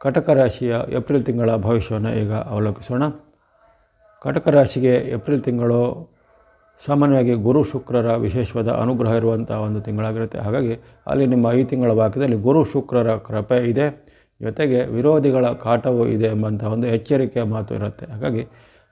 ಕಟಕ ರಾಶಿಯ ಏಪ್ರಿಲ್ ತಿಂಗಳ ಭವಿಷ್ಯವನ್ನು ಈಗ ಅವಲೋಕಿಸೋಣ. ಕಟಕ ರಾಶಿಗೆ ಏಪ್ರಿಲ್ ತಿಂಗಳು ಸಾಮಾನ್ಯವಾಗಿ ಗುರು ಶುಕ್ರರ ವಿಶೇಷವಾದ ಅನುಗ್ರಹ ಇರುವಂಥ ಒಂದು ತಿಂಗಳಾಗಿರುತ್ತೆ. ಹಾಗಾಗಿ ಅಲ್ಲಿ ನಿಮ್ಮ ಈ ತಿಂಗಳ ವಾಕ್ಯದಲ್ಲಿ ಗುರು ಶುಕ್ರರ ಕೃಪೆ ಇದೆ. ಜೊತೆಗೆ ವಿರೋಧಿಗಳ ಕಾಟವೂ ಇದೆ ಎಂಬಂಥ ಒಂದು ಎಚ್ಚರಿಕೆಯ ಮಾತು ಇರುತ್ತೆ. ಹಾಗಾಗಿ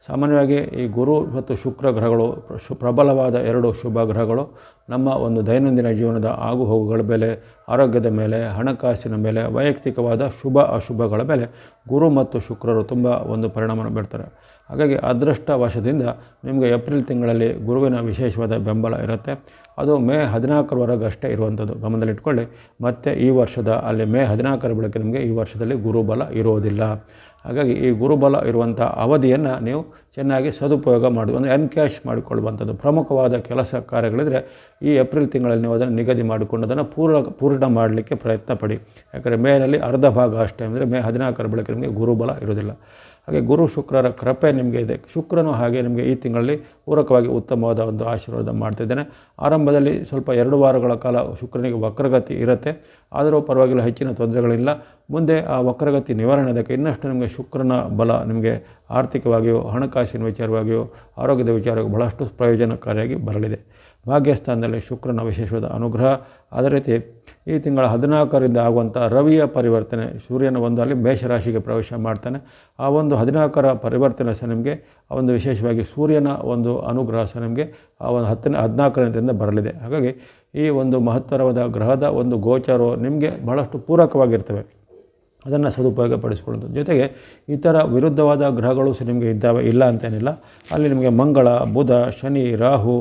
ಸಾಮಾನ್ಯವಾಗಿ ಈ ಗುರು ಮತ್ತು ಶುಕ್ರ ಗ್ರಹಗಳು ಪ್ರಬಲವಾದ ಎರಡು ಶುಭ ಗ್ರಹಗಳು ನಮ್ಮ ಒಂದು ದೈನಂದಿನ ಜೀವನದ ಆಗುಹೋಗುಗಳ ಮೇಲೆ, ಆರೋಗ್ಯದ ಮೇಲೆ, ಹಣಕಾಸಿನ ಮೇಲೆ, ವೈಯಕ್ತಿಕವಾದ ಶುಭ ಅಶುಭಗಳ ಮೇಲೆ ಗುರು ಮತ್ತು ಶುಕ್ರರು ತುಂಬ ಒಂದು ಪರಿಣಾಮವನ್ನು ಬೀರ್ತಾರೆ. ಹಾಗಾಗಿ ಅದೃಷ್ಟವಶದಿಂದ ನಿಮಗೆ ಏಪ್ರಿಲ್ ತಿಂಗಳಲ್ಲಿ ಗುರುವಿನ ವಿಶೇಷವಾದ ಬೆಂಬಲ ಇರುತ್ತೆ. ಅದು ಮೇ ಹದಿನಾಲ್ಕರವರೆಗೆ ಅಷ್ಟೇ ಇರುವಂಥದ್ದು. ಗಮನದಲ್ಲಿಟ್ಕೊಳ್ಳಿ. ಮತ್ತು ಈ ವರ್ಷದ, ಅಲ್ಲಿ ಮೇ ಹದಿನಾಲ್ಕರ ಬಳಿಕ ನಿಮಗೆ ಈ ವರ್ಷದಲ್ಲಿ ಗುರುಬಲ ಇರೋದಿಲ್ಲ. ಹಾಗಾಗಿ ಈ ಗುರುಬಲ ಇರುವಂಥ ಅವಧಿಯನ್ನು ನೀವು ಚೆನ್ನಾಗಿ ಸದುಪಯೋಗ ಮಾಡಿ, ಒಂದು ಎನ್ಕ್ಯಾಶ್ ಮಾಡಿಕೊಳ್ಳುವಂಥದ್ದು, ಪ್ರಮುಖವಾದ ಕೆಲಸ ಕಾರ್ಯಗಳಿದ್ರೆ ಈ ಏಪ್ರಿಲ್ ತಿಂಗಳಲ್ಲಿ ನೀವು ಅದನ್ನು ನಿಗದಿ ಮಾಡಿಕೊಂಡು ಅದನ್ನು ಪೂರ್ಣ ಪೂರ್ಣ ಮಾಡಲಿಕ್ಕೆ ಪ್ರಯತ್ನ ಪಡಿ ಯಾಕಂದರೆ ಮೇನಲ್ಲಿ ಅರ್ಧ ಭಾಗ ಅಷ್ಟೇ, ಅಂದರೆ ಮೇ ಹದಿನಾಲ್ಕರ ಬಳಿಕ ನಿಮಗೆ ಗುರುಬಲ ಇರೋದಿಲ್ಲ ಹಾಗೆ ಗುರು ಶುಕ್ರರ ಕೃಪೆ ನಿಮಗೆ ಇದೆ. ಶುಕ್ರನು ಹಾಗೆ ನಿಮಗೆ ಈ ತಿಂಗಳಲ್ಲಿ ಪೂರಕವಾಗಿ ಉತ್ತಮವಾದ ಒಂದು ಆಶೀರ್ವಾದ ಮಾಡ್ತಿದ್ದೇನೆ ಆರಂಭದಲ್ಲಿ ಸ್ವಲ್ಪ ಎರಡು ವಾರಗಳ ಕಾಲ ಶುಕ್ರನಿಗೆ ವಕ್ರಗತಿ ಇರುತ್ತೆ. ಆದರೂ ಪರವಾಗಿಲ್ಲ, ಹೆಚ್ಚಿನ ತೊಂದರೆಗಳಿಲ್ಲ. ಮುಂದೆ ಆ ವಕ್ರಗತಿ ನಿವಾರಣೆ ಅದಕ್ಕೆ ಇನ್ನಷ್ಟು ನಿಮಗೆ ಶುಕ್ರನ ಬಲ ನಿಮಗೆ ಆರ್ಥಿಕವಾಗಿಯೋ, ಹಣಕಾಸಿನ ವಿಚಾರವಾಗಿಯೋ, ಆರೋಗ್ಯದ ವಿಚಾರವಾಗಿ ಬಹಳಷ್ಟು ಪ್ರಯೋಜನಕಾರಿಯಾಗಿ ಬರಲಿದೆ. ಭಾಗ್ಯಸ್ಥಾನದಲ್ಲಿ ಶುಕ್ರನ ವಿಶೇಷವಾದ ಅನುಗ್ರಹ. ಅದೇ ರೀತಿ ಈ ತಿಂಗಳ ಹದಿನಾಲ್ಕರಿಂದ ಆಗುವಂಥ ರವಿಯ ಪರಿವರ್ತನೆ, ಸೂರ್ಯನ ಒಂದು ಅಲ್ಲಿ ಮೇಷರಾಶಿಗೆ ಪ್ರವೇಶ ಮಾಡ್ತಾನೆ. ಆ ಒಂದು ಹದಿನಾಲ್ಕರ ಪರಿವರ್ತನೆ ಸಹ ನಿಮಗೆ ಒಂದು ವಿಶೇಷವಾಗಿ ಸೂರ್ಯನ ಒಂದು ಅನುಗ್ರಹ ಸಹ ನಿಮಗೆ ಆ ಒಂದು ಹತ್ತನೇ, ಹದಿನಾಲ್ಕರಿಂದ ಬರಲಿದೆ. ಹಾಗಾಗಿ ಈ ಒಂದು ಮಹತ್ತರವಾದ ಗ್ರಹದ ಒಂದು ಗೋಚಾರವು ನಿಮಗೆ ಬಹಳಷ್ಟು ಪೂರಕವಾಗಿರ್ತವೆ. ಅದನ್ನು ಸದುಪಯೋಗ ಪಡಿಸ್ಕೊಳ್ಳೋದು ಜೊತೆಗೆ ಇತರ ವಿರುದ್ಧವಾದ ಗ್ರಹಗಳು ಸಹ ನಿಮಗೆ ಇದ್ದಾವೆ, ಇಲ್ಲ ಅಂತೇನಿಲ್ಲ. ಅಲ್ಲಿ ನಿಮಗೆ ಮಂಗಳ, ಬುಧ, ಶನಿ, ರಾಹು,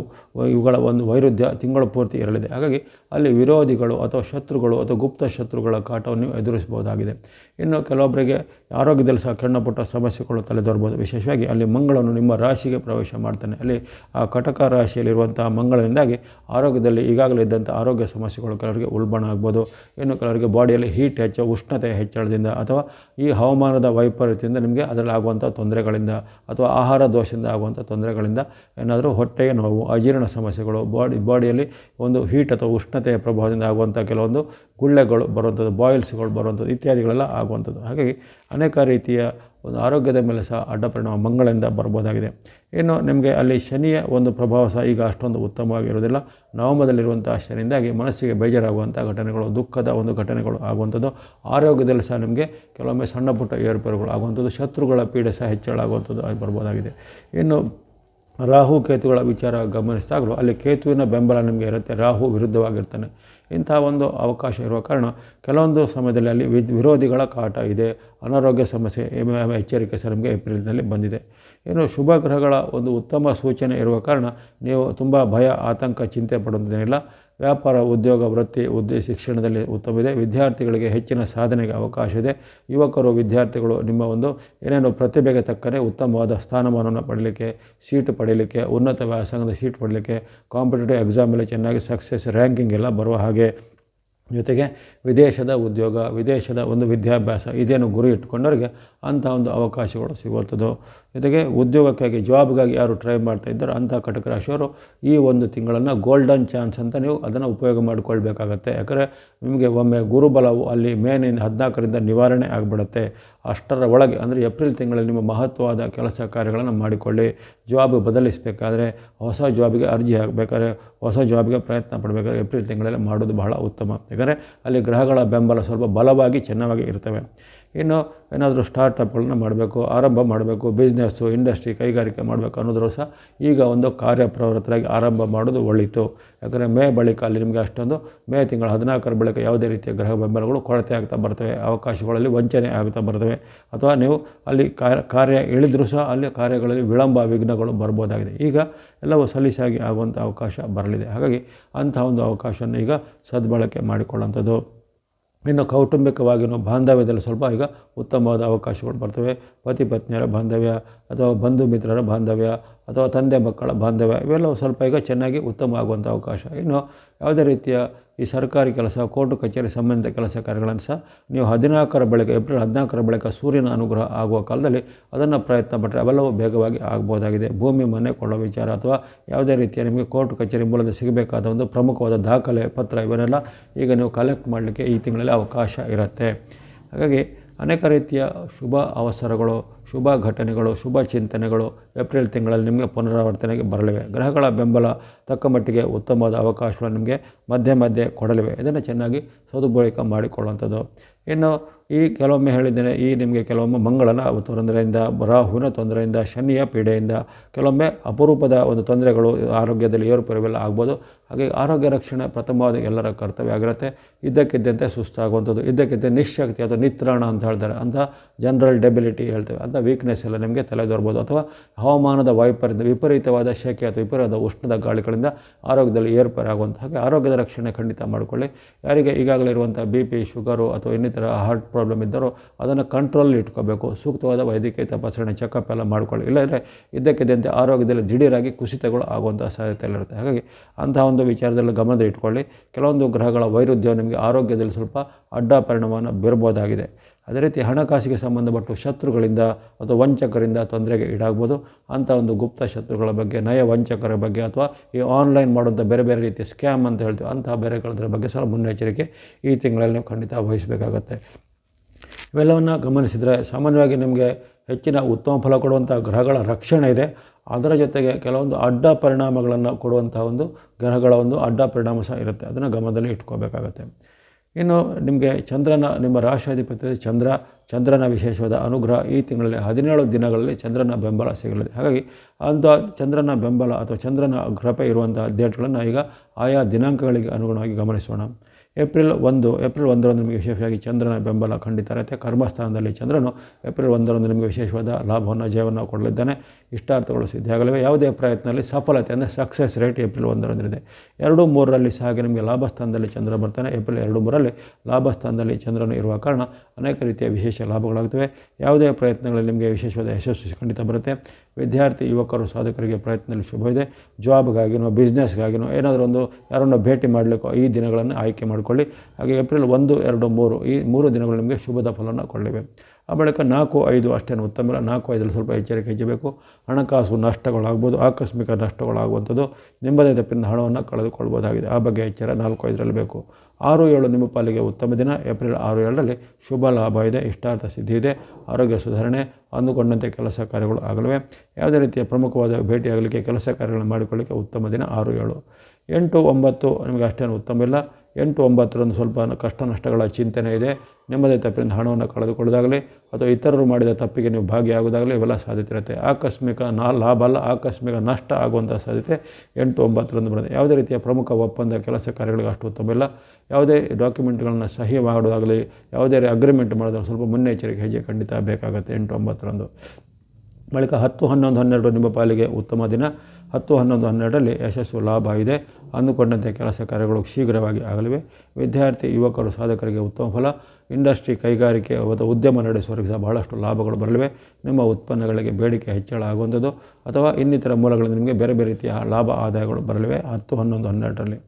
ಇವುಗಳ ಒಂದು ವೈರುಧ್ಯ ತಿಂಗಳು ಪೂರ್ತಿ ಇರಲಿದೆ. ಹಾಗಾಗಿ ಅಲ್ಲಿ ವಿರೋಧಿಗಳು ಅಥವಾ ಶತ್ರುಗಳು ಅಥವಾ ಗುಪ್ತ ಶತ್ರುಗಳ ಕಾಟವನ್ನು ಎದುರಿಸಬಹುದಾಗಿದೆ. ಇನ್ನು ಕೆಲವೊಬ್ಬರಿಗೆ ಆರೋಗ್ಯದಲ್ಲಿ ಸಹ ಸಣ್ಣಪುಟ್ಟ ಸಮಸ್ಯೆಗಳು ತಲೆದೋರ್ಬೋದು. ವಿಶೇಷವಾಗಿ ಅಲ್ಲಿ ಮಂಗಳನು ನಿಮ್ಮ ರಾಶಿಗೆ ಪ್ರವೇಶ ಮಾಡ್ತಾನೆ. ಅಲ್ಲಿ ಆ ಕಟಕ ರಾಶಿಯಲ್ಲಿರುವಂಥ ಮಂಗಳನಿಂದಾಗಿ ಆರೋಗ್ಯದಲ್ಲಿ ಈಗಾಗಲೇ ಇದ್ದಂಥ ಆರೋಗ್ಯ ಸಮಸ್ಯೆಗಳು ಕೆಲವರಿಗೆ ಉಲ್ಬಣ ಆಗ್ಬೋದು. ಇನ್ನು ಕೆಲವರಿಗೆ ಬಾಡಿಯಲ್ಲಿ ಹೀಟ್ ಹೆಚ್ಚು, ಉಷ್ಣತೆ ಹೆಚ್ಚಳದಿಂದ ಅಥವಾ ಈ ಹವಾಮಾನದ ವೈಪರೀತ್ಯದಿಂದ ನಿಮಗೆ ಅದರಲ್ಲಿ ಆಗುವಂಥ ತೊಂದರೆಗಳಿಂದ ಅಥವಾ ಆಹಾರ ದೋಷದಿಂದ ಆಗುವಂಥ ತೊಂದರೆಗಳಿಂದ ಏನಾದರೂ ಹೊಟ್ಟೆಯ ನೋವು, ಅಜೀರ್ಣ ಸಮಸ್ಯೆಗಳು, ಬಾಡಿ, ಬಾಡಿಯಲ್ಲಿ ಒಂದು ಹೀಟ್ ಅಥವಾ ಉಷ್ಣತೆಯ ಪ್ರಭಾವದಿಂದ ಆಗುವಂಥ ಕೆಲವೊಂದು ಗುಳ್ಳೆಗಳು ಬರುವಂಥದ್ದು ಬಾಯಿಲ್ಸ್ಗಳು ಬರುವಂಥದ್ದು ಇತ್ಯಾದಿಗಳೆಲ್ಲ ಆಗುವಂಥದ್ದು. ಹಾಗಾಗಿ ಅನೇಕ ರೀತಿಯ ಒಂದು ಆರೋಗ್ಯದ ಮೇಲೆ ಸಹ ಅಡ್ಡ ಪರಿಣಾಮ ಮಂಗಳಿಂದ ಬರ್ಬೋದಾಗಿದೆ ಇನ್ನು ನಿಮಗೆ ಅಲ್ಲಿ ಶನಿಯ ಒಂದು ಪ್ರಭಾವ ಸಹ ಈಗ ಅಷ್ಟೊಂದು ಉತ್ತಮವಾಗಿರುವುದಿಲ್ಲ ನವಮದಲ್ಲಿರುವಂಥ ಶನಿಯಿಂದಾಗಿ ಮನಸ್ಸಿಗೆ ಬೇಜಾರಾಗುವಂಥ ಘಟನೆಗಳು, ದುಃಖದ ಒಂದು ಘಟನೆಗಳು ಆಗುವಂಥದ್ದು. ಆರೋಗ್ಯದಲ್ಲಿ ಸಹ ನಿಮಗೆ ಕೆಲವೊಮ್ಮೆ ಸಣ್ಣ ಪುಟ್ಟ ಏರ್ಪೇರುಗಳು ಆಗುವಂಥದ್ದು. ಶತ್ರುಗಳ ಪೀಡೆ ಸಹ ಹೆಚ್ಚಳ ಆಗಿ ಬರ್ಬೋದಾಗಿದೆ ಇನ್ನು ರಾಹು ಕೇತುಗಳ ವಿಚಾರ ಗಮನಿಸಿದಾಗಲೂ ಅಲ್ಲಿ ಕೇತುವಿನ ಬೆಂಬಲ ನಿಮಗೆ ಇರುತ್ತೆ, ರಾಹು ವಿರುದ್ಧವಾಗಿರ್ತಾನೆ. ಇಂಥ ಒಂದು ಅವಕಾಶ ಇರುವ ಕಾರಣ ಕೆಲವೊಂದು ಸಮಯದಲ್ಲಿ ಅಲ್ಲಿ ವಿರೋಧಿಗಳ ಕಾಟ ಇದೆ, ಅನಾರೋಗ್ಯ ಸಮಸ್ಯೆ ಎಚ್ಚರಿಕೆ ಸಹ ನಮಗೆ ಏಪ್ರಿಲ್ನಲ್ಲಿ ಬಂದಿದೆ. ಇನ್ನು ಶುಭ ಗ್ರಹಗಳ ಒಂದು ಉತ್ತಮ ಸೂಚನೆ ಇರುವ ಕಾರಣ ನೀವು ತುಂಬ ಭಯ, ಆತಂಕ, ಚಿಂತೆ ಪಡುವುದೇನಿಲ್ಲ. ವ್ಯಾಪಾರ, ಉದ್ಯೋಗ, ವೃತ್ತಿ ಉದ್ಯೋಗ ಶಿಕ್ಷಣದಲ್ಲಿ ಉತ್ತಮವಿದೆ. ವಿದ್ಯಾರ್ಥಿಗಳಿಗೆ ಹೆಚ್ಚಿನ ಸಾಧನೆಗೆ ಅವಕಾಶ ಇದೆ. ಯುವಕರು, ವಿದ್ಯಾರ್ಥಿಗಳು ನಿಮ್ಮ ಒಂದು ಏನೇನು ಪ್ರತಿಭೆಗೆ ತಕ್ಕನೆ ಉತ್ತಮವಾದ ಸ್ಥಾನಮಾನವನ್ನು ಪಡೀಲಿಕ್ಕೆ, ಸೀಟು ಪಡೀಲಿಕ್ಕೆ, ಉನ್ನತ ವ್ಯಾಸಂಗದ ಸೀಟ್ ಪಡೀಲಿಕ್ಕೆ, ಕಾಂಪಿಟೇಟಿವ್ ಎಕ್ಸಾಮಲ್ಲಿ ಚೆನ್ನಾಗಿ ಸಕ್ಸಸ್, ರ್ಯಾಂಕಿಂಗ್ ಎಲ್ಲ ಬರುವ ಹಾಗೆ ಜೊತೆಗೆ ವಿದೇಶದ ಉದ್ಯೋಗ, ವಿದೇಶದ ಒಂದು ವಿದ್ಯಾಭ್ಯಾಸ, ಇದೇನು ಗುರಿ ಇಟ್ಕೊಂಡವ್ರಿಗೆ ಅಂಥ ಒಂದು ಅವಕಾಶಗಳು ಸಿಗುತ್ತದೋ ಜೊತೆಗೆ ಉದ್ಯೋಗಕ್ಕಾಗಿ, ಜಾಬ್ಗಾಗಿ ಯಾರು ಟ್ರೈ ಮಾಡ್ತಾ ಇದ್ದಾರೋ ಅಂಥ ಕಟಕ ರಾಶಿಯವರು ಈ ಒಂದು ತಿಂಗಳನ್ನು ಗೋಲ್ಡನ್ ಚಾನ್ಸ್ ಅಂತ ನೀವು ಅದನ್ನು ಉಪಯೋಗ ಮಾಡಿಕೊಳ್ಬೇಕಾಗತ್ತೆ. ಯಾಕಂದರೆ ನಿಮಗೆ ಒಮ್ಮೆ ಗುರುಬಲವು ಅಲ್ಲಿ ಮೇನಿಂದ ಹದಿನಾಲ್ಕರಿಂದ ನಿವಾರಣೆ ಆಗಿಬಿಡುತ್ತೆ. ಅಷ್ಟರ ಒಳಗೆ, ಅಂದರೆ ಏಪ್ರಿಲ್ ತಿಂಗಳಲ್ಲಿ ನಿಮ್ಮ ಮಹತ್ವವಾದ ಕೆಲಸ ಕಾರ್ಯಗಳನ್ನು ಮಾಡಿಕೊಳ್ಳಿ. ಜಾಬ್ ಬದಲಿಸಬೇಕಾದ್ರೆ ಹೊಸ ಜಾಬಿಗೆ ಅರ್ಜಿ ಹಾಕಬೇಕಾದ್ರೆ ಹೊಸ ಜಾಬಿಗೆ ಪ್ರಯತ್ನ ಪಡಬೇಕಾದ್ರೆ ಏಪ್ರಿಲ್ ತಿಂಗಳಲ್ಲಿ ಮಾಡೋದು ಬಹಳ ಉತ್ತಮ. ಯಾಕಂದರೆ ಅಲ್ಲಿ ಗ್ರಹಗಳ ಬೆಂಬಲ ಸ್ವಲ್ಪ ಬಲವಾಗಿ, ಚೆನ್ನಾಗಿ ಇರ್ತವೆ. ಇನ್ನು ಏನಾದರೂ ಸ್ಟಾರ್ಟಪ್ಗಳನ್ನ ಮಾಡಬೇಕು, ಆರಂಭ ಮಾಡಬೇಕು ಬಿಸ್ನೆಸ್ಸು ಇಂಡಸ್ಟ್ರಿ ಕೈಗಾರಿಕೆ ಮಾಡಬೇಕು ಅನ್ನೋದ್ರೂ ಸಹ ಈಗ ಒಂದು ಕಾರ್ಯಪ್ರವೃತ್ತರಾಗಿ ಆರಂಭ ಮಾಡೋದು ಒಳ್ಳಿತು ಯಾಕಂದರೆ ಮೇ ಬಳಿಕ ಅಲ್ಲಿ ನಿಮಗೆ ಅಷ್ಟೊಂದು ಮೇ ತಿಂಗಳ ಹದಿನಾಲ್ಕರ ಬಳಿಕ ಯಾವುದೇ ರೀತಿಯ ಗ್ರಹ ಬೆಂಬಲಗಳು ಕೊರತೆ ಆಗ್ತಾ ಬರ್ತವೆ, ಅವಕಾಶಗಳಲ್ಲಿ ವಂಚನೆ ಆಗ್ತಾ ಬರ್ತವೆ. ಅಥವಾ ನೀವು ಅಲ್ಲಿ ಕಾರ್ಯ ಇಳಿದ್ರೂ ಸಹ ಅಲ್ಲಿ ಕಾರ್ಯಗಳಲ್ಲಿ ವಿಳಂಬ, ವಿಘ್ನಗಳು ಬರ್ಬೋದಾಗಿದೆ. ಈಗ ಎಲ್ಲವೂ ಸಲೀಸಾಗಿ ಆಗುವಂಥ ಅವಕಾಶ ಬರಲಿದೆ. ಹಾಗಾಗಿ ಅಂಥ ಒಂದು ಅವಕಾಶವನ್ನು ಈಗ ಸದ್ಬಳಕೆ ಮಾಡಿಕೊಳ್ಳುವಂಥದ್ದು. ಇನ್ನು ಕೌಟುಂಬಿಕವಾಗಿಯೂ ಬಾಂಧವ್ಯದಲ್ಲಿ ಸ್ವಲ್ಪ ಈಗ ಉತ್ತಮವಾದ ಅವಕಾಶಗಳು ಬರ್ತವೆ. ಪತಿ ಪತ್ನಿಯರ ಬಾಂಧವ್ಯ ಅಥವಾ ಬಂಧು ಮಿತ್ರರ ಬಾಂಧವ್ಯ ಅಥವಾ ತಂದೆ ಮಕ್ಕಳ ಬಾಂಧವ್ಯ ಇವೆಲ್ಲವೂ ಸ್ವಲ್ಪ ಈಗ ಚೆನ್ನಾಗಿ ಉತ್ತಮ ಆಗುವಂಥ ಅವಕಾಶ. ಇನ್ನು ಯಾವುದೇ ರೀತಿಯ ಈ ಸರ್ಕಾರಿ ಕೆಲಸ, ಕೋರ್ಟು ಕಚೇರಿ ಸಂಬಂಧಿತ ಕೆಲಸ ಕಾರ್ಯಗಳನ್ನು ಸಹ ನೀವು ಹದಿನಾಲ್ಕರ ಬಳಿಕ, ಏಪ್ರಿಲ್ ಹದಿನಾಲ್ಕರ ಬಳಿಕ ಸೂರ್ಯನ ಅನುಗ್ರಹ ಆಗುವ ಕಾಲದಲ್ಲಿ ಅದನ್ನು ಪ್ರಯತ್ನ ಪಟ್ಟರೆ ಅವೆಲ್ಲವೂ ಬೇಗವಾಗಿ ಆಗ್ಬೋದಾಗಿದೆ. ಭೂಮಿ ಮನೆ ಕೊಳ್ಳೋ ವಿಚಾರ ಅಥವಾ ಯಾವುದೇ ರೀತಿಯ ನಿಮಗೆ ಕೋರ್ಟ್ ಕಚೇರಿ ಮೂಲದ ಸಿಗಬೇಕಾದ ಒಂದು ಪ್ರಮುಖವಾದ ದಾಖಲೆ, ಪತ್ರ ಇವನ್ನೆಲ್ಲ ಈಗ ನೀವು ಕಲೆಕ್ಟ್ ಮಾಡಲಿಕ್ಕೆ ಈ ತಿಂಗಳಲ್ಲಿ ಅವಕಾಶ ಇರುತ್ತೆ. ಹಾಗಾಗಿ ಅನೇಕ ರೀತಿಯ ಶುಭ ಅವಸರಗಳು, ಶುಭ ಘಟನೆಗಳು, ಶುಭ ಚಿಂತನೆಗಳು ಏಪ್ರಿಲ್ ತಿಂಗಳಲ್ಲಿ ನಿಮಗೆ ಪುನರಾವರ್ತನೆಗೆ ಬರಲಿವೆ. ಗ್ರಹಗಳ ಬೆಂಬಲ ತಕ್ಕ ಮಟ್ಟಿಗೆ ಉತ್ತಮವಾದ ಅವಕಾಶಗಳು ನಿಮಗೆ ಮಧ್ಯೆ ಮಧ್ಯೆ ಕೊಡಲಿವೆ. ಇದನ್ನು ಚೆನ್ನಾಗಿ ಸದುಪಯೋಗ ಮಾಡಿಕೊಳ್ಳುವಂಥದ್ದು. ಇನ್ನು ಈ ಕೆಲವೊಮ್ಮೆ ಹೇಳಿದ್ದೇನೆ, ಈ ನಿಮಗೆ ಕೆಲವೊಮ್ಮೆ ಮಂಗಳನ ತೊಂದರೆಯಿಂದ, ರಾಹುವಿನ ತೊಂದರೆಯಿಂದ, ಶನಿಯ ಪೀಡೆಯಿಂದ ಕೆಲವೊಮ್ಮೆ ಅಪರೂಪದ ಒಂದು ತೊಂದರೆಗಳು ಆರೋಗ್ಯದಲ್ಲಿ ಏರುಪೇರುವೆಲ್ಲ ಆಗ್ಬೋದು. ಹಾಗೆ ಆರೋಗ್ಯ ರಕ್ಷಣೆ ಪ್ರಥಮವಾದ ಎಲ್ಲರ ಕರ್ತವ್ಯ ಆಗಿರುತ್ತೆ. ಇದ್ದಕ್ಕಿದ್ದಂತೆ ಸುಸ್ತಾಗುವಂಥದ್ದು, ಇದ್ದಕ್ಕಿದ್ದಂತೆ ನಿಶಕ್ತಿ ಅಥವಾ ನಿತ್ರಾಣ ಅಂತ ಹೇಳ್ತಾರೆ. ಅಂತ ಜನರಲ್ ಡೆಬಿಲಿಟಿ ಹೇಳ್ತೇವೆ. ಅಂತ ವೀಕ್ನೆಸ್ ಎಲ್ಲ ನಿಮಗೆ ತಲೆದೋರ್ಬೋದು. ಅಥವಾ ಹವಾಮಾನದ ವೈಪರೀತ ವಿಪರೀತವಾದ ಶೆಕೆ ಅಥವಾ ವಿಪರೀತ ಉಷ್ಣದ ಗಾಳಿಗಳಿಂದ ಆರೋಗ್ಯದಲ್ಲಿ ಏರ್ಪೇರಾಗುವಂಥ ಹಾಗೆ ಆರೋಗ್ಯದ ರಕ್ಷಣೆ ಖಂಡಿತ ಮಾಡಿಕೊಳ್ಳಿ. ಯಾರಿಗೆ ಈಗಾಗಲೇ ಇರುವಂಥ ಬಿ ಪಿ, ಶುಗರು ಅಥವಾ ಇನ್ನಿತರ ಹಾರ್ಟ್ ಪ್ರಾಬ್ಲಮ್ ಇದ್ದರೂ ಅದನ್ನು ಕಂಟ್ರೋಲ್ ಇಟ್ಕೋಬೇಕು. ಸೂಕ್ತವಾದ ವೈದ್ಯಕೀಯ ತಪಾಸಣೆ ಚೆಕಪ್ ಎಲ್ಲ ಮಾಡಿಕೊಳ್ಳಿ. ಇಲ್ಲಂದರೆ ಇದ್ದಕ್ಕಿದ್ದಂತೆ ಆರೋಗ್ಯದಲ್ಲಿ ದಿಢೀರಾಗಿ ಕುಸಿತಗಳು ಆಗುವಂಥ ಸಾಧ್ಯತೆ ಇರುತ್ತೆ. ಹಾಗಾಗಿ ಅಂತಹ ಒಂದು ವಿಚಾರದಲ್ಲಿ ಗಮನದ ಇಟ್ಕೊಳ್ಳಿ. ಕೆಲವೊಂದು ಗ್ರಹಗಳ ವೈರುಧ್ಯವು ನಿಮಗೆ ಆರೋಗ್ಯದಲ್ಲಿ ಸ್ವಲ್ಪ ಅಡ್ಡ ಪರಿಣಾಮವನ್ನು ಬೀರ್ಬೋದಾಗಿದೆ. ಅದೇ ರೀತಿ ಹಣಕಾಸಿಗೆ ಸಂಬಂಧಪಟ್ಟು ಶತ್ರುಗಳಿಂದ ಅಥವಾ ವಂಚಕರಿಂದ ತೊಂದರೆಗೆ ಈಡಾಗ್ಬೋದು. ಅಂಥ ಒಂದು ಗುಪ್ತ ಶತ್ರುಗಳ ಬಗ್ಗೆ, ನಯ ವಂಚಕರ ಬಗ್ಗೆ ಅಥವಾ ಈ ಆನ್ಲೈನ್ ಮಾಡುವಂಥ ಬೇರೆ ಬೇರೆ ರೀತಿಯ ಸ್ಕ್ಯಾಮ್ ಅಂತ ಹೇಳ್ತೀವಿ ಅಂತಹ ಬೇರೆಗಳದ್ರ ಬಗ್ಗೆ ಸಹ ಮುನ್ನೆಚ್ಚರಿಕೆ ಈ ತಿಂಗಳಲ್ಲಿ ನೀವು ಖಂಡಿತ ವಹಿಸಬೇಕಾಗತ್ತೆ. ಇವೆಲ್ಲವನ್ನು ಗಮನಿಸಿದರೆ ಸಾಮಾನ್ಯವಾಗಿ ನಿಮಗೆ ಹೆಚ್ಚಿನ ಉತ್ತಮ ಫಲ ಕೊಡುವಂಥ ಗ್ರಹಗಳ ರಕ್ಷಣೆ ಇದೆ. ಅದರ ಜೊತೆಗೆ ಕೆಲವೊಂದು ಅಡ್ಡ ಪರಿಣಾಮಗಳನ್ನು ಕೊಡುವಂಥ ಒಂದು ಗ್ರಹಗಳ ಒಂದು ಅಡ್ಡ ಪರಿಣಾಮ ಸಹ ಇರುತ್ತೆ. ಅದನ್ನು ಗಮನದಲ್ಲಿ ಇಟ್ಕೋಬೇಕಾಗತ್ತೆ. ಇನ್ನು ನಿಮಗೆ ಚಂದ್ರನ, ನಿಮ್ಮ ರಾಶಾಧಿಪತಿ ಚಂದ್ರ, ಚಂದ್ರನ ವಿಶೇಷವಾದ ಅನುಗ್ರಹ ಈ ತಿಂಗಳಲ್ಲಿ ಹದಿನೇಳು ದಿನಗಳಲ್ಲಿ ಚಂದ್ರನ ಬೆಂಬಲ ಸಿಗಲಿದೆ. ಹಾಗಾಗಿ ಅಂಥ ಚಂದ್ರನ ಬೆಂಬಲ ಅಥವಾ ಚಂದ್ರನ ಕೃಪೆ ಇರುವಂಥ ಡೇಟ್ಗಳನ್ನು ಈಗ ಆಯಾ ದಿನಾಂಕಗಳಿಗೆ ಅನುಗುಣವಾಗಿ ಗಮನಿಸೋಣ. ಏಪ್ರಿಲ್ ಒಂದು, ಏಪ್ರಿಲ್ ಒಂದರಂದು ನಿಮಗೆ ವಿಶೇಷವಾಗಿ ಚಂದ್ರನ ಬೆಂಬಲ ಖಂಡಿತ ಇರುತ್ತೆ. ಕರ್ಮಸ್ಥಾನದಲ್ಲಿ ಚಂದ್ರನು ಏಪ್ರಿಲ್ ಒಂದರಂದು ನಿಮಗೆ ವಿಶೇಷವಾದ ಲಾಭವನ್ನು, ಜಯವನ್ನು ಕೊಡಲಿದ್ದಾನೆ. ಇಷ್ಟಾರ್ಥಗಳು ಸಿದ್ಧಿಯಾಗಲಿವೆ. ಯಾವುದೇ ಪ್ರಯತ್ನದಲ್ಲಿ ಸಫಲತೆ ಅಂದರೆ ಸಕ್ಸಸ್ ರೇಟ್ ಏಪ್ರಿಲ್ ಒಂದರಂದಿದೆ. ಎರಡು ಮೂರರಲ್ಲಿ ಸಹ ನಿಮಗೆ ಲಾಭಸ್ಥಾನದಲ್ಲಿ ಚಂದ್ರ ಬರ್ತಾನೆ. ಏಪ್ರಿಲ್ ಎರಡು ಮೂರರಲ್ಲಿ ಲಾಭಸ್ಥಾನದಲ್ಲಿ ಚಂದ್ರನು ಇರುವ ಕಾರಣ ಅನೇಕ ರೀತಿಯ ವಿಶೇಷ ಲಾಭಗಳಾಗ್ತವೆ ಯಾವುದೇ ಪ್ರಯತ್ನಗಳಲ್ಲಿ ನಿಮಗೆ ವಿಶೇಷವಾದ ಯಶಸ್ಸು ಖಂಡಿತ ಬರುತ್ತೆ. ವಿದ್ಯಾರ್ಥಿ, ಯುವಕರು, ಸಾಧಕರಿಗೆ ಪ್ರಯತ್ನದಲ್ಲಿ ಶುಭವಿದೆ. ಜಾಬ್ಗಾಗಿನೋ ಬಿಸ್ನೆಸ್ಗಾಗಿನೋ ಏನಾದರೂ ಒಂದು ಯಾರನ್ನೋ ಭೇಟಿ ಮಾಡಲಿಕ್ಕೋ ಈ ದಿನಗಳನ್ನು ಆಯ್ಕೆ ಮಾಡಿಕೊಳ್ಳಿ ಹಾಗೆ ಏಪ್ರಿಲ್ ಒಂದು, ಎರಡು, ಮೂರು ಈ ಮೂರು ದಿನಗಳು ನಿಮಗೆ ಶುಭದ ಫಲವನ್ನು ಕೊಳ್ಳಿವೆ ಆ ಬಳಿಕ ನಾಲ್ಕು, ಐದು ಅಷ್ಟೇನು ಉತ್ತಮ ಇಲ್ಲ. ನಾಲ್ಕು, ಐದರಲ್ಲಿ ಸ್ವಲ್ಪ ಎಚ್ಚರಿಕೆ ಹೆಚ್ಚಬೇಕು ಹಣಕಾಸು ನಷ್ಟಗಳಾಗ್ಬೋದು, ಆಕಸ್ಮಿಕ ನಷ್ಟಗಳಾಗುವಂಥದ್ದು ನಿಮ್ಮದೇ ತಪ್ಪಿನ ಹಣವನ್ನು ಕಳೆದುಕೊಳ್ಬೋದಾಗಿದೆ. ಆ ಬಗ್ಗೆ ಎಚ್ಚರ ನಾಲ್ಕು, ಐದರಲ್ಲಿ ಬೇಕು. ಆರು, ಏಳು ನಿಮ್ಮ ಪಾಲಿಗೆ ಉತ್ತಮ ದಿನ. ಏಪ್ರಿಲ್ ಆರು, ಏಳರಲ್ಲಿ ಶುಭ ಲಾಭ ಇದೆ, ಇಷ್ಟಾರ್ಥ ಸಿದ್ಧಿ ಇದೆ, ಆರೋಗ್ಯ ಸುಧಾರಣೆ, ಅಂದುಕೊಂಡಂತೆ ಕೆಲಸ ಕಾರ್ಯಗಳು ಆಗಲಿವೆ. ಯಾವುದೇ ರೀತಿಯ ಪ್ರಮುಖವಾದ ಭೇಟಿಯಾಗಲಿಕ್ಕೆ ಕೆಲಸ ಕಾರ್ಯಗಳನ್ನು ಮಾಡಿಕೊಳ್ಳಿಕ್ಕೆ ಉತ್ತಮ ದಿನ ಆರು, ಏಳು. ಎಂಟು, ಒಂಬತ್ತು ನಿಮಗೆ ಅಷ್ಟೇನು ಉತ್ತಮ ಇಲ್ಲ. ಎಂಟು ಒಂಬತ್ತರಂದು ಸ್ವಲ್ಪ ಕಷ್ಟ ನಷ್ಟಗಳ ಚಿಂತನೆ ಇದೆ. ನಿಮ್ಮದೇ ತಪ್ಪಿನಿಂದ ಹಣವನ್ನು ಕಳೆದುಕೊಳ್ಳೋದಾಗಲಿ ಅಥವಾ ಇತರರು ಮಾಡಿದ ತಪ್ಪಿಗೆ ನೀವು ಭಾಗಿಯಾಗೋದಾಗಲಿ ಇವೆಲ್ಲ ಸಾಧ್ಯತೆ ಇರುತ್ತೆ. ಆಕಸ್ಮಿಕ ನಾ ಲಾಭ ಅಲ್ಲ, ಆಕಸ್ಮಿಕ ನಷ್ಟ ಆಗುವಂಥ ಸಾಧ್ಯತೆ ಎಂಟು ಒಂಬತ್ತರಂದು ಬರುತ್ತೆ. ಯಾವುದೇ ರೀತಿಯ ಪ್ರಮುಖ ಒಪ್ಪಂದ ಕೆಲಸ ಕಾರ್ಯಗಳಿಗೆ ಅಷ್ಟು ಉತ್ತಮ ಇಲ್ಲ. ಯಾವುದೇ ಡಾಕ್ಯುಮೆಂಟ್ಗಳನ್ನು ಸಹಿ ಮಾಡೋದಾಗಲಿ, ಯಾವುದೇ ಅಗ್ರಿಮೆಂಟ್ ಮಾಡೋದಾಗಲಿ ಸ್ವಲ್ಪ ಮುನ್ನೆಚ್ಚರಿಕೆ ಹೆಜ್ಜೆ ಖಂಡಿತ ಬೇಕಾಗುತ್ತೆ ಎಂಟು ಒಂಬತ್ತರಂದು. ಬಳಿಕ ಹತ್ತು ಹನ್ನೊಂದು ಹನ್ನೆರಡು ನಿಮ್ಮ ಪಾಲಿಗೆ ಉತ್ತಮ ದಿನ. ಹತ್ತು ಹನ್ನೊಂದು ಹನ್ನೆರಡರಲ್ಲಿ ಯಶಸ್ಸು ಲಾಭ ಇದೆ. ಅಂದುಕೊಂಡಂತೆ ಕೆಲಸ ಕಾರ್ಯಗಳು ಶೀಘ್ರವಾಗಿ ಆಗಲಿವೆ. ವಿದ್ಯಾರ್ಥಿ, ಯುವಕರು, ಸಾಧಕರಿಗೆ ಉತ್ತಮ ಫಲ, ಇಂಡಸ್ಟ್ರಿ ಕೈಗಾರಿಕೆ ಅಥವಾ ಉದ್ಯಮ ನಡೆಸುವವರಿಗೆ ಸಹ ಬಹಳಷ್ಟು ಲಾಭಗಳು ಬರಲಿವೆ. ನಿಮ್ಮ ಉತ್ಪನ್ನಗಳಿಗೆ ಬೇಡಿಕೆ ಹೆಚ್ಚಳ ಆಗುವಂಥದ್ದು ಅಥವಾ ಇನ್ನಿತರ ಮೂಲಗಳಿಂದ ನಿಮಗೆ ಬೇರೆ ಬೇರೆ ರೀತಿಯ ಲಾಭ ಆದಾಯಗಳು ಬರಲಿವೆ. ಹತ್ತು, ಹನ್ನೊಂದು, ಹನ್ನೆರಡರಲ್ಲಿ.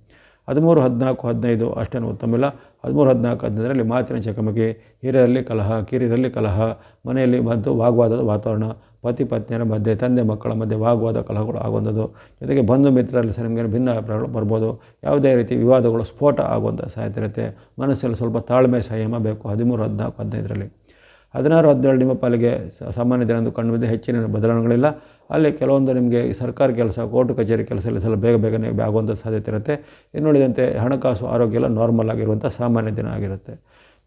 ಹದಿಮೂರು, ಹದಿನಾಲ್ಕು, ಹದಿನೈದು ಅಷ್ಟೇನು ಉತ್ತಮ ಇಲ್ಲ. ಹದಿಮೂರು, ಹದಿನಾಲ್ಕು, ಹದಿನೈದರಲ್ಲಿ ಮಾತಿನ ಚಕಮಕಿ, ಹಿರಿಯರಲ್ಲಿ ಕಲಹ, ಕಿರಿಯರಲ್ಲಿ ಕಲಹ, ಮನೆಯಲ್ಲಿ ಮತ್ತು ವಾಗ್ವಾದದ ವಾತಾವರಣ ಪತಿ ಪತ್ನಿಯರ ಮಧ್ಯೆ, ತಂದೆ ಮಕ್ಕಳ ಮಧ್ಯೆ ವಾಗ್ವಾದ ಕಲಹಗಳು ಆಗುವಂಥದ್ದು. ಜೊತೆಗೆ ಬಂಧು ಮಿತ್ರರಲ್ಲಿ ಸಹ ನಿಮಗೆ ಭಿನ್ನ ಅಭಿಪ್ರಾಯಗಳು ಬರ್ಬೋದು. ಯಾವುದೇ ರೀತಿ ವಿವಾದಗಳು ಸ್ಫೋಟ ಆಗುವಂಥ ಸಾಧ್ಯತೆ ಇರುತ್ತೆ. ಮನಸ್ಸಲ್ಲಿ ಸ್ವಲ್ಪ ತಾಳ್ಮೆ ಸಂಯಮ ಬೇಕು. ಹದಿಮೂರು, ಹದಿನಾಲ್ಕು, ಹದಿನೈದರಲ್ಲಿ. ಹದಿನಾರು, ಹದಿನೇಳು ನಿಮ್ಮ ಪಾಲಿಗೆ ಸಾಮಾನ್ಯ ದಿನಂದು ಕಂಡು ಹೆಚ್ಚಿನ ಬದಲಾವಣೆಗಳಿಲ್ಲ. ಅಲ್ಲಿ ಕೆಲವೊಂದು ನಿಮಗೆ ಸರ್ಕಾರಿ ಕೆಲಸ, ಕೋರ್ಟ್ ಕಚೇರಿ ಕೆಲಸ ಎಲ್ಲ ಸ್ವಲ್ಪ ಬೇಗ ಬೇಗನೆ ಆಗುವಂಥ ಸಾಧ್ಯತೆ ಇರುತ್ತೆ. ಇನ್ನುಳಿದಂತೆ ಹಣಕಾಸು, ಆರೋಗ್ಯ ಎಲ್ಲ ನಾರ್ಮಲ್ ಆಗಿರುವಂಥ ಸಾಮಾನ್ಯ ದಿನ ಆಗಿರುತ್ತೆ.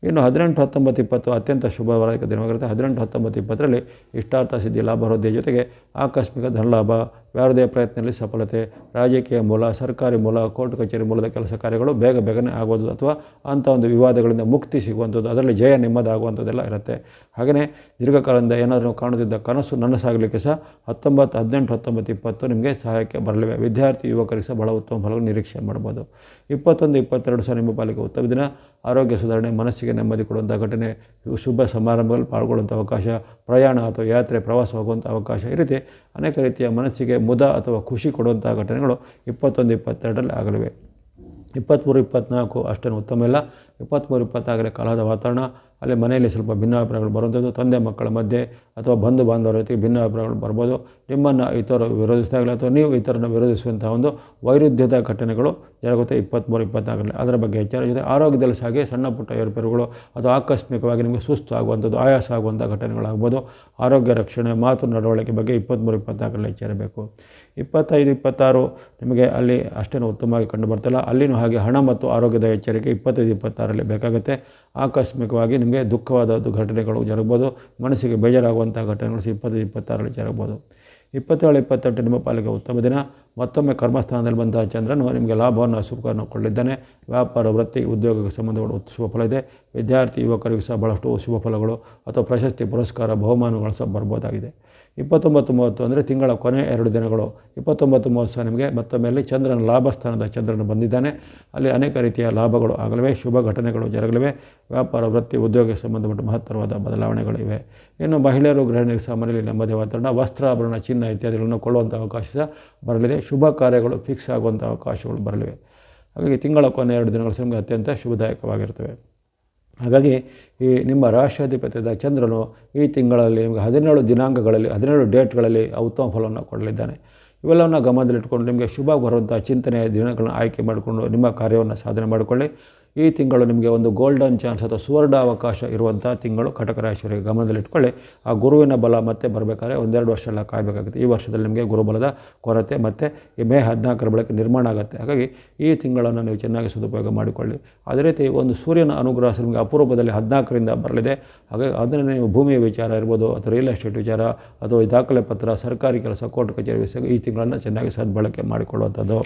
ಇನ್ನು ಹದಿನೆಂಟು, ಹತ್ತೊಂಬತ್ತು, ಇಪ್ಪತ್ತು ಅತ್ಯಂತ ಶುಭವಾದ ದಿನವಾಗಿರುತ್ತೆ. ಹದಿನೆಂಟು, ಹತ್ತೊಂಬತ್ತು, ಇಪ್ಪತ್ತರಲ್ಲಿ ಇಷ್ಟಾರ್ಥ ಸಿದ್ಧಿ ಲಾಭ ವೃದ್ಧಿಯ ಜೊತೆಗೆ ಆಕಸ್ಮಿಕ ಧನಲಾಭ ಯಾರದೇ ಪ್ರಯತ್ನದಲ್ಲಿ ಸಫಲತೆ, ರಾಜಕೀಯ ಮೂಲ, ಸರ್ಕಾರಿ ಮೂಲ, ಕೋರ್ಟ್ ಕಚೇರಿ ಮೂಲದ ಕೆಲಸ ಕಾರ್ಯಗಳು ಬೇಗ ಬೇಗನೆ ಆಗೋದು ಅಥವಾ ಅಂಥ ಒಂದು ವಿವಾದಗಳಿಂದ ಮುಕ್ತಿ ಸಿಗುವಂಥದ್ದು, ಅದರಲ್ಲಿ ಜಯ ನೆಮ್ಮದಾಗುವಂಥದ್ದೆಲ್ಲ ಇರುತ್ತೆ. ಹಾಗೆಯೇ ದೀರ್ಘಕಾಲದಿಂದ ಏನಾದರೂ ಕಾಣುತ್ತಿದ್ದ ಕನಸು ನನಸಾಗಲಿಕ್ಕೆ ಸಹ ಹತ್ತೊಂಬತ್ತು, ಹದಿನೆಂಟು, ಹತ್ತೊಂಬತ್ತು, ಇಪ್ಪತ್ತು ನಿಮಗೆ ಸಹಾಯಕ್ಕೆ ಬರಲಿವೆ. ವಿದ್ಯಾರ್ಥಿ, ಯುವಕರಿಗೆ ಸಹ ಬಹಳ ಉತ್ತಮ ಫಲಗಳು ನಿರೀಕ್ಷೆ ಮಾಡ್ಬೋದು ಇಪ್ಪತ್ತೊಂದು, ಇಪ್ಪತ್ತೆರಡು ಸಹ ನಿಮ್ಮ ಪಾಲಿಗೆ ಉತ್ತಮ ದಿನ. ಆರೋಗ್ಯ ಸುಧಾರಣೆ, ಮನಸ್ಸಿಗೆ ನೆಮ್ಮದಿ ಕೊಡುವಂಥ ಘಟನೆ, ಶುಭ ಸಮಾರಂಭಗಳಲ್ಲಿ ಪಾಲ್ಗೊಳ್ಳುವಂಥ ಅವಕಾಶ, ಪ್ರಯಾಣ ಅಥವಾ ಯಾತ್ರೆ, ಪ್ರವಾಸ ಹೋಗುವಂಥ ಅವಕಾಶ ಈ ಅನೇಕ ರೀತಿಯ ಮನಸ್ಸಿಗೆ ಮುದ ಅಥವಾ ಖುಷಿ ಕೊಡುವಂಥ ಘಟನೆಗಳು ಇಪ್ಪತ್ತೊಂದು, ಇಪ್ಪತ್ತೆರಡರಲ್ಲಿ ಆಗಲಿವೆ. ಇಪ್ಪತ್ತ್ಮೂರು, ಇಪ್ಪತ್ತ್ನಾಲ್ಕು ಅಷ್ಟೇನು ಉತ್ತಮ ಇಲ್ಲ. ಇಪ್ಪತ್ತ್ಮೂರು ಇಪ್ಪತ್ತಾಗಲೇ ಕಾಲದ ವಾತಾವರಣ, ಅಲ್ಲಿ ಮನೆಯಲ್ಲಿ ಸ್ವಲ್ಪ ಭಿನ್ನಾಭಿಪ್ರಾಯಗಳು ಬರುವಂಥದ್ದು, ತಂದೆ ಮಕ್ಕಳ ಮಧ್ಯೆ ಅಥವಾ ಬಂಧು ಬಾಂಧವರ ಜೊತೆಗೆ ಭಿನ್ನಾಭಿಪ್ರಾಯಗಳು ಬರ್ಬೋದು. ನಿಮ್ಮನ್ನು ಇತರರು ವಿರೋಧಿಸಿದಾಗಲೇ ಅಥವಾ ನೀವು ಇತರನ್ನು ವಿರೋಧಿಸುವಂಥ ಒಂದು ವೈರುಧ್ಯದ ಘಟನೆಗಳು ಜರುಗುತ್ತೆ ಇಪ್ಪತ್ತ್ಮೂರು ಇಪ್ಪತ್ತಾಗಲೇ ಅದರ ಬಗ್ಗೆ ಎಚ್ಚರ ಜೊತೆ ಆರೋಗ್ಯದಲ್ಲಿ ಹಾಗೆ ಸಣ್ಣ ಪುಟ್ಟ ಏರುಪೇರುಗಳು ಅಥವಾ ಆಕಸ್ಮಿಕವಾಗಿ ನಿಮಗೆ ಸುಸ್ತು ಆಗುವಂಥದ್ದು ಆಯಾಸ ಆಗುವಂಥ ಘಟನೆಗಳಾಗ್ಬೋದು. ಆರೋಗ್ಯ ರಕ್ಷಣೆ, ಮಾತು ನಡವಳಿಕೆ ಬಗ್ಗೆ ಇಪ್ಪತ್ತ್ಮೂರು ಇಪ್ಪತ್ತಾಗಲೇ ಎಚ್ಚರಬೇಕು ಇಪ್ಪತ್ತೈದು, ಇಪ್ಪತ್ತಾರು ನಿಮಗೆ ಅಲ್ಲಿ ಅಷ್ಟೇನು ಉತ್ತಮವಾಗಿ ಕಂಡು ಬರ್ತಿಲ್ಲ ಅಲ್ಲಿನೂ ಹಾಗೆ ಹಣ ಮತ್ತು ಆರೋಗ್ಯದ ಎಚ್ಚರಿಕೆ ಇಪ್ಪತ್ತೈದು, ಇಪ್ಪತ್ತಾರರಲ್ಲಿ ಬೇಕಾಗುತ್ತೆ. ಆಕಸ್ಮಿಕವಾಗಿ ನಿಮಗೆ ದುಃಖವಾದದ್ದು ಘಟನೆಗಳು ಜರಗ್ಬೋದು. ಮನಸ್ಸಿಗೆ ಬೇಜಾರಾಗುವಂಥ ಘಟನೆಗಳು ಇಪ್ಪತ್ತು ಇಪ್ಪತ್ತಾರರಲ್ಲಿ ಜರುಗ್ಬೋದು. ಇಪ್ಪತ್ತೇಳು, ಇಪ್ಪತ್ತೆಂಟು ನಿಮ್ಮ ಪಾಲಿಗೆ ಉತ್ತಮ ದಿನ. ಮತ್ತೊಮ್ಮೆ ಕರ್ಮಸ್ಥಾನದಲ್ಲಿ ಬಂದ ಚಂದ್ರನು ನಿಮಗೆ ಲಾಭವನ್ನು ಸುಖವನ್ನು ಕೊಳ್ಳಿದ್ದಾನೆ ವ್ಯಾಪಾರ, ವೃತ್ತಿ, ಉದ್ಯೋಗಕ್ಕೆ ಸಂಬಂಧಗಳು ಶುಭ ಫಲ ಇದೆ. ವಿದ್ಯಾರ್ಥಿ, ಯುವಕರಿಗೂ ಸಹ ಭಾಳಷ್ಟು ಶುಭ ಫಲಗಳು ಅಥವಾ ಪ್ರಶಸ್ತಿ, ಪುರಸ್ಕಾರ, ಬಹುಮಾನಗಳು ಸಹ ಬರ್ಬೋದಾಗಿದೆ. ಇಪ್ಪತ್ತೊಂಬತ್ತು ಮೂವತ್ತು ಅಂದರೆ ತಿಂಗಳ ಕೊನೆ ಎರಡು ದಿನಗಳು. ಇಪ್ಪತ್ತೊಂಬತ್ತು ಮೂವತ್ತು ನಿಮಗೆ ಮತ್ತೊಮ್ಮೆ ಅಲ್ಲಿ ಚಂದ್ರನ ಲಾಭಸ್ಥಾನದ ಚಂದ್ರನು ಬಂದಿದ್ದಾನೆ. ಅಲ್ಲಿ ಅನೇಕ ರೀತಿಯ ಲಾಭಗಳು ಆಗಲಿವೆ, ಶುಭ ಘಟನೆಗಳು ಜರಗಲಿವೆ. ವ್ಯಾಪಾರ, ವೃತ್ತಿ ಉದ್ಯೋಗಕ್ಕೆ ಸಂಬಂಧಪಟ್ಟ ಮಹತ್ತರವಾದ ಬದಲಾವಣೆಗಳಿವೆ ಇನ್ನು ಮಹಿಳೆಯರು ಗೃಹಿಣಿಯರಿಗೆ ಸಹ ಮನೆಯಲ್ಲಿ ನೆಮ್ಮದಿ ವಾತಾವರಣ ವಸ್ತ್ರಾಭರಣ ಚಿನ್ನ ಇತ್ಯಾದಿಗಳನ್ನು ಕೊಳ್ಳುವಂಥ ಅವಕಾಶ ಸಹ ಬರಲಿದೆ. ಶುಭ ಕಾರ್ಯಗಳು ಫಿಕ್ಸ್ ಆಗುವಂಥ ಅವಕಾಶಗಳು ಬರಲಿವೆ. ಹಾಗಾಗಿ ತಿಂಗಳ ಕೊನೆ ಎರಡು ದಿನಗಳು ನಿಮಗೆ ಅತ್ಯಂತ ಶುಭದಾಯಕವಾಗಿರ್ತವೆ ಹಾಗಾಗಿ ಈ ನಿಮ್ಮ ರಾಷ್ಟ್ರಾಧಿಪತ್ಯದ ಚಂದ್ರನು ಈ ತಿಂಗಳಲ್ಲಿ ನಿಮಗೆ ಹದಿನೇಳು ದಿನಾಂಕಗಳಲ್ಲಿ, ಹದಿನೇಳು ಡೇಟ್ಗಳಲ್ಲಿ ಉತ್ತಮ ಫಲವನ್ನು ಕೊಡಲಿದ್ದಾನೆ. ಇವೆಲ್ಲವನ್ನು ಗಮನದಲ್ಲಿಟ್ಕೊಂಡು ನಿಮಗೆ ಶುಭ ಬರುವಂಥ ಚಿಂತನೆಯ ದಿನಗಳನ್ನು ಆಯ್ಕೆ ಮಾಡಿಕೊಂಡು ನಿಮ್ಮ ಕಾರ್ಯವನ್ನು ಸಾಧನೆ ಮಾಡಿಕೊಳ್ಳಿ. ಈ ತಿಂಗಳು ನಿಮಗೆ ಒಂದು ಗೋಲ್ಡನ್ ಚಾನ್ಸ್ ಅಥವಾ ಸುವರ್ಣ ಅವಕಾಶ ಇರುವಂಥ ತಿಂಗಳು ಕಟಕ ರಾಶಿಯವರಿಗೆ ಗಮನದಲ್ಲಿಟ್ಕೊಳ್ಳಿ. ಆ ಗುರುವಿನ ಬಲ ಮತ್ತೆ ಬರಬೇಕಾದ್ರೆ ಒಂದೆರಡು ವರ್ಷ ಎಲ್ಲ ಕಾಯಬೇಕಾಗುತ್ತೆ. ಈ ವರ್ಷದಲ್ಲಿ ನಿಮಗೆ ಗುರುಬಲದ ಕೊರತೆ ಮತ್ತು ಈ ಮೇ ಹದಿನಾಲ್ಕರ ಬಳಿಕ ನಿರ್ಮಾಣ ಆಗುತ್ತೆ. ಹಾಗಾಗಿ ಈ ತಿಂಗಳನ್ನು ನೀವು ಚೆನ್ನಾಗಿ ಸದುಪಯೋಗ ಮಾಡಿಕೊಳ್ಳಿ. ಅದೇ ರೀತಿ ಒಂದು ಸೂರ್ಯನ ಅನುಗ್ರಹ ನಿಮಗೆ ಅಪೂರ್ವದಲ್ಲಿ ಹದಿನಾಲ್ಕರಿಂದ ಬರಲಿದೆ. ಹಾಗಾಗಿ ಅದನ್ನು ನೀವು ಭೂಮಿಯ ವಿಚಾರ ಇರ್ಬೋದು ಅಥವಾ ರಿಯಲ್ ಎಸ್ಟೇಟ್ ವಿಚಾರ ಅಥವಾ ದಾಖಲೆ ಪತ್ರ, ಸರ್ಕಾರಿ ಕೆಲಸ ಕೋರ್ಟ್ ಕಚೇರಿ ಈ ತಿಂಗಳನ್ನು ಚೆನ್ನಾಗಿ ಸದ್ಬಳಕೆ ಮಾಡಿಕೊಳ್ಳುವಂಥದ್ದು.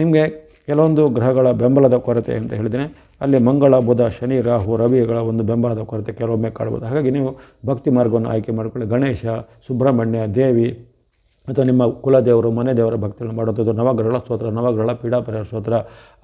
ನಿಮಗೆ ಕೆಲವೊಂದು ಗ್ರಹಗಳ ಬೆಂಬಲದ ಕೊರತೆ ಅಂತ ಹೇಳಿದ್ದೇನೆ. ಅಲ್ಲಿ ಮಂಗಳ, ಬುಧ, ಶನಿ, ರಾಹು ರವಿಗಳ ಒಂದು ಬೆಂಬಲದ ಕೊರತೆ ಕೆಲವೊಮ್ಮೆ ಕಾಣ್ಬೋದು ಹಾಗಾಗಿ ನೀವು ಭಕ್ತಿ ಮಾರ್ಗವನ್ನು ಆಯ್ಕೆ ಮಾಡಿಕೊಳ್ಳಿ. ಗಣೇಶ, ಸುಬ್ರಹ್ಮಣ್ಯ, ದೇವಿ ಅಥವಾ ನಿಮ್ಮ ಕುಲದೇವರು ಮನೆ ದೇವರ ಭಕ್ತಿಗಳನ್ನು ಮಾಡುವಂಥದ್ದು ನವಗ್ರಹಗಳ ಸ್ತೋತ್ರ, ನವಗ್ರಹಗಳ ಪೀಡಾಪರ ಸ್ತೋತ್ರ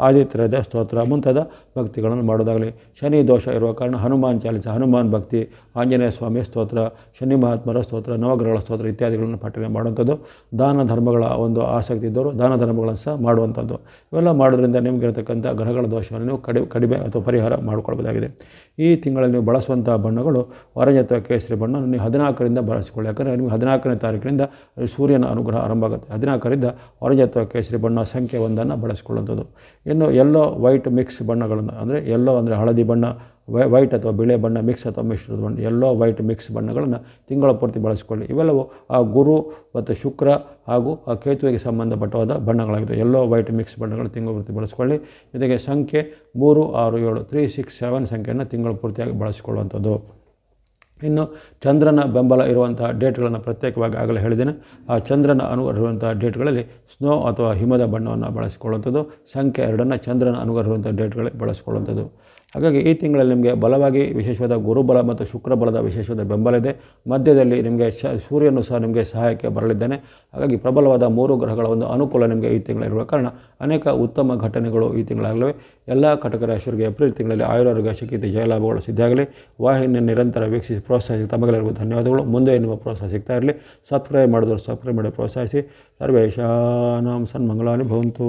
ಆದಿತ್ಯದ ಸ್ತೋತ್ರ, ಮುಂತಾದ ಭಕ್ತಿಗಳನ್ನು ಮಾಡೋದಾಗಲಿ ಶನಿ ದೋಷ ಇರುವ ಕಾರಣ ಹನುಮಾನ್ ಚಾಲಿಸ, ಹನುಮಾನ್ ಭಕ್ತಿ, ಆಂಜನೇಯ ಸ್ವಾಮಿ ಸ್ತೋತ್ರ, ಶನಿ ಮಹಾತ್ಮರ ಸ್ತೋತ್ರ, ನವಗ್ರಹಗಳ ಸ್ತೋತ್ರ ಇತ್ಯಾದಿಗಳನ್ನು ಪಠನೆ ಮಾಡುವಂಥದ್ದು. ದಾನ ಧರ್ಮಗಳ ಒಂದು ಆಸಕ್ತಿ ಇದ್ದವರು ದಾನ ಧರ್ಮಗಳನ್ನು ಸಹ ಮಾಡುವಂಥದ್ದು. ಇವೆಲ್ಲ ಮಾಡೋದ್ರಿಂದ ನಿಮಗಿರತಕ್ಕಂಥ ಗ್ರಹಗಳ ದೋಷವನ್ನು ನೀವು ಕಡಿ, ಕಡಿಮೆ ಅಥವಾ ಪರಿಹಾರ ಮಾಡಿಕೊಳ್ಬೋದಾಗಿದೆ. ಈ ತಿಂಗಳಲ್ಲಿ ನೀವು ಬಳಸುವಂಥ ಬಣ್ಣಗಳು ಆರೆಂಜ್ ಅಥವಾ ಕೇಸರಿ ಬಣ್ಣ ನೀವು ಹದಿನಾಲ್ಕರಿಂದ ಬಳಸಿಕೊಳ್ಳಿ. ಯಾಕಂದರೆ ನಿಮಗೆ ಹದಿನಾಲ್ಕನೇ ತಾರೀಕಿನಿಂದ ಸೂರ್ಯನ ಅನುಗ್ರಹ ಆರಂಭ ಆಗುತ್ತೆ. ಹದಿನಾಲ್ಕರಿಂದ ಆರೆಂಜ್ ಅಥವಾ ಕೇಸರಿ ಬಣ್ಣ ಸಂಖ್ಯೆ ಒಂದನ್ನು ಬಳಸಿಕೊಳ್ಳುವಂಥದ್ದು. ಇನ್ನು ಎಲ್ಲೋ ವೈಟ್ ಮಿಕ್ಸ್ ಬಣ್ಣಗಳನ್ನು, ಅಂದರೆ ಎಲ್ಲೋ ಅಂದರೆ ಹಳದಿ ಬಣ್ಣ ವೈ ವೈಟ್ ಅಥವಾ ಬಿಳೆ ಬಣ್ಣ ಮಿಕ್ಸ್ ಅಥವಾ ಮಿಶ್ರದ ಬಣ್ಣ, ಎಲ್ಲೋ ವೈಟ್ ಮಿಕ್ಸ್ ಬಣ್ಣಗಳನ್ನು ತಿಂಗಳ ಪೂರ್ತಿ ಬಳಸಿಕೊಳ್ಳಿ. ಇವೆಲ್ಲವೂ ಆ ಗುರು ಮತ್ತು ಶುಕ್ರ ಹಾಗೂ ಆ ಕೇತುವಿಗೆ ಸಂಬಂಧಪಟ್ಟವಾದ ಬಣ್ಣಗಳಾಗಿದೆ ಎಲ್ಲೋ ವೈಟ್ ಮಿಕ್ಸ್ ಬಣ್ಣಗಳು ತಿಂಗಳ ಪೂರ್ತಿ ಬಳಸಿಕೊಳ್ಳಿ. ಜೊತೆಗೆ ಸಂಖ್ಯೆ ಮೂರು, ಆರು, ಏಳು ತ್ರೀ ಸಿಕ್ಸ್ ಸೆವೆನ್ ಸಂಖ್ಯೆಯನ್ನು ತಿಂಗಳ ಪೂರ್ತಿಯಾಗಿ ಬಳಸಿಕೊಳ್ಳುವಂಥದ್ದು. ಇನ್ನು ಚಂದ್ರನ ಬೆಂಬಲ ಇರುವಂತಹ ಡೇಟ್ಗಳನ್ನು ಪ್ರತ್ಯೇಕವಾಗಿ ಆಗಲೇ ಹೇಳಿದ್ದೇನೆ. ಆ ಚಂದ್ರನ ಅನುಗ್ರಹ ಡೇಟ್ಗಳಲ್ಲಿ ಸ್ನೋ ಅಥವಾ ಹಿಮದ ಬಣ್ಣವನ್ನು ಬಳಸಿಕೊಳ್ಳುವಂಥದ್ದು. ಸಂಖ್ಯೆ ಎರಡನ್ನು ಚಂದ್ರನ ಅನುಗ್ರಹ ಡೇಟ್ಗಳಲ್ಲಿ ಬಳಸಿಕೊಳ್ಳುವಂಥದ್ದು. ಹಾಗಾಗಿ ಈ ತಿಂಗಳಲ್ಲಿ ನಿಮಗೆ ಬಲವಾಗಿ ವಿಶೇಷವಾದ ಗುರುಬಲ ಮತ್ತು ಶುಕ್ರಬಲದ ವಿಶೇಷವಾದ ಬೆಂಬಲ ಇದೆ. ಮಧ್ಯದಲ್ಲಿ ನಿಮಗೆ ಶ, ಸೂರ್ಯನು ಸಹ ನಿಮಗೆ ಸಹಾಯಕ್ಕೆ ಬರಲಿದ್ದಾನೆ. ಹಾಗಾಗಿ ಪ್ರಬಲವಾದ ಮೂರು ಗ್ರಹಗಳ ಒಂದು ಅನುಕೂಲ ನಿಮಗೆ ಈ ತಿಂಗಳಿರುವ ಕಾರಣ ಅನೇಕ ಉತ್ತಮ ಘಟನೆಗಳು ಈ ತಿಂಗಳಾಗಲಿವೆ. ಎಲ್ಲ ಕಟಕ ರಾಶಿಯವರಿಗೆ ಏಪ್ರಿಲ್ ತಿಂಗಳಲ್ಲಿ ಆಯುರಾರೋಗ್ಯ, ಶಕ್ತಿ, ಜಯಲಾಭಗಳು ಸಿದ್ಧಾಗಲಿ. ವಾಹಿನಿಯನ್ನು ನಿರಂತರ ವೀಕ್ಷಿಸಿ, ಪ್ರೋತ್ಸಾಹಿಸಿ, ತಮಗೆಲ್ಲರಿಗೂ ಧನ್ಯವಾದಗಳು. ಮುಂದೆ ಎನ್ನುವ ಪ್ರೋತ್ಸಾಹ ಸಿಗ್ತಾ ಇರಲಿ. ಸಬ್ಸ್ಕ್ರೈಬ್ ಮಾಡಿದವರು ಸಬ್ಸ್ಕ್ರೈಬ್ ಮಾಡಿ ಪ್ರೋತ್ಸಾಹಿಸಿ. ಸರ್ವೇಶಾನಾಂ ಸನ್ಮಂಗಳಾನಿ ಭವಂತು.